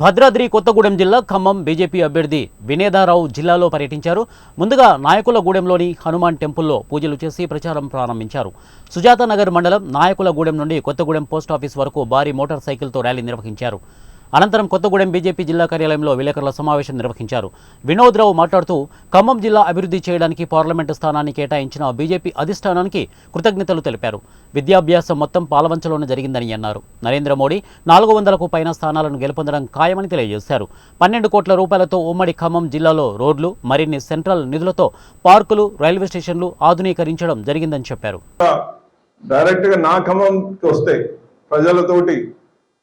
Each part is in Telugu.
భద్రాద్రి కొత్తగూడెం జిల్లా ఖమ్మం బీజేపీ అభ్యర్థి వినేదారావు జిల్లాలో పర్యటించారు. ముందుగా నాయకులగూడెంలోని హనుమాన్ టెంపుల్లో పూజలు చేసి ప్రచారం ప్రారంభించారు. సుజాత నగర్ మండలం నాయకులగూడెం నుండి కొత్తగూడెం పోస్ట్ ఆఫీస్ వరకు భారీ మోటార్ సైకిల్తో ర్యాలీ నిర్వహించారు. అనంతరం కొత్తగూడెం బీజేపీ జిల్లా కార్యాలయంలో విలేకరుల సమావేశం నిర్వహించారు. వినోద్ రావు మాట్లాడుతూ ఖమ్మం జిల్లా అభివృద్ధి చేయడానికి పార్లమెంటు స్థానాన్ని కేటాయించిన బీజేపీ అధిష్టానానికి కృతజ్ఞతలు తెలిపారు. విద్యాభ్యాసం మొత్తం పాలవంచలోనే జరిగిందని అన్నారు. నరేంద్ర మోడీ నాలుగు వందలకు పైన స్థానాలను గెలుపొందడం ఖాయమని తెలియజేశారు. పన్నెండు కోట్ల రూపాయలతో ఉమ్మడి ఖమ్మం జిల్లాలో రోడ్లు మరిన్ని సెంట్రల్ నిధులతో పార్కులు రైల్వే స్టేషన్లు ఆధునీకరించడం జరిగిందని చెప్పారు. డైరెక్ట్గా నా ఖమ్మంకి వస్తే ప్రజలతోటి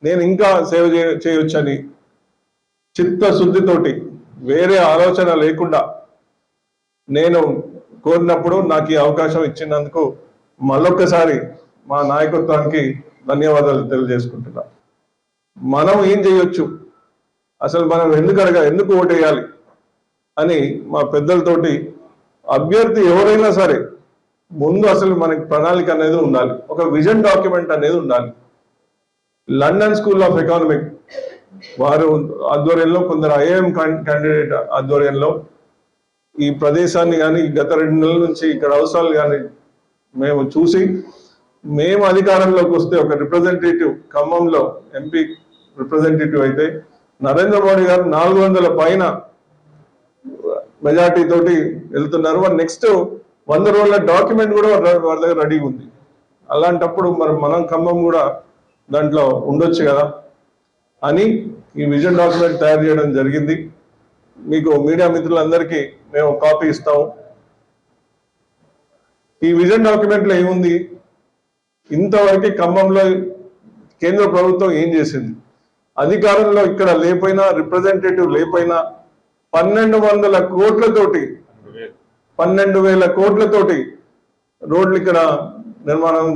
నేను ఇంకా సేవ చేయ- చేయొచ్చని చిత్తశుద్ధితోటి వేరే ఆలోచన లేకుండా నేను కోరినప్పుడు నాకు ఈ అవకాశం ఇచ్చినందుకు మళ్ళొక్కసారి మా నాయకత్వానికి ధన్యవాదాలు తెలియజేసుకుంటున్నా. మనం ఏం చేయొచ్చు? అసలు మనం ఎందుకు అడగ ఎందుకు ఓటేయాలి? అని మా పెద్దలతోటి అభ్యర్థి ఎవరైనా సరే ముందు అసలు మనకి ప్రణాళిక అనేది ఉండాలి. ఒక విజన్ డాక్యుమెంట్ అనేది ఉండాలి. లండన్ స్కూల్ ఆఫ్ ఎకానమిక్ వారు ఆధ్వర్యంలో కొందరు ఐఏఎం క్యాండిడేట్ ఆధ్వర్యంలో ఈ ప్రదేశాన్ని కానీ గత రెండు నెలల నుంచి ఇక్కడ అవసరాలు కానీ మేము చూసి మేము అధికారంలోకి వస్తే ఒక రిప్రజెంటేటివ్ ఖమ్మంలో ఎంపీ రిప్రజెంటేటివ్ అయితే నరేంద్ర మోడీ గారు నాలుగు వందల పైన మెజార్టీ తోటి వెళ్తున్నారు. వారు నెక్స్ట్ వంద రోజుల డాక్యుమెంట్ కూడా వాళ్ళ దగ్గర రెడీ ఉంది. అలాంటప్పుడు మరి మనం ఖమ్మం కూడా దాంట్లో ఉండొచ్చు కదా అని ఈ విజన్ డాక్యుమెంట్ తయారు చేయడం జరిగింది. మీకు మీడియా మిత్రులందరికీ మేము కాపీ ఇస్తాము. ఈ విజన్ డాక్యుమెంట్లో ఏముంది? ఇంతవరకు ఖమ్మంలో కేంద్ర ప్రభుత్వం ఏం చేసింది? అధికారంలో ఇక్కడ లేపోయినా రిప్రజెంటేటివ్ లేపోయినా పన్నెండు వందల కోట్లతోటి పన్నెండు వేల కోట్లతోటి రోడ్లు ఇక్కడ నిర్మాణం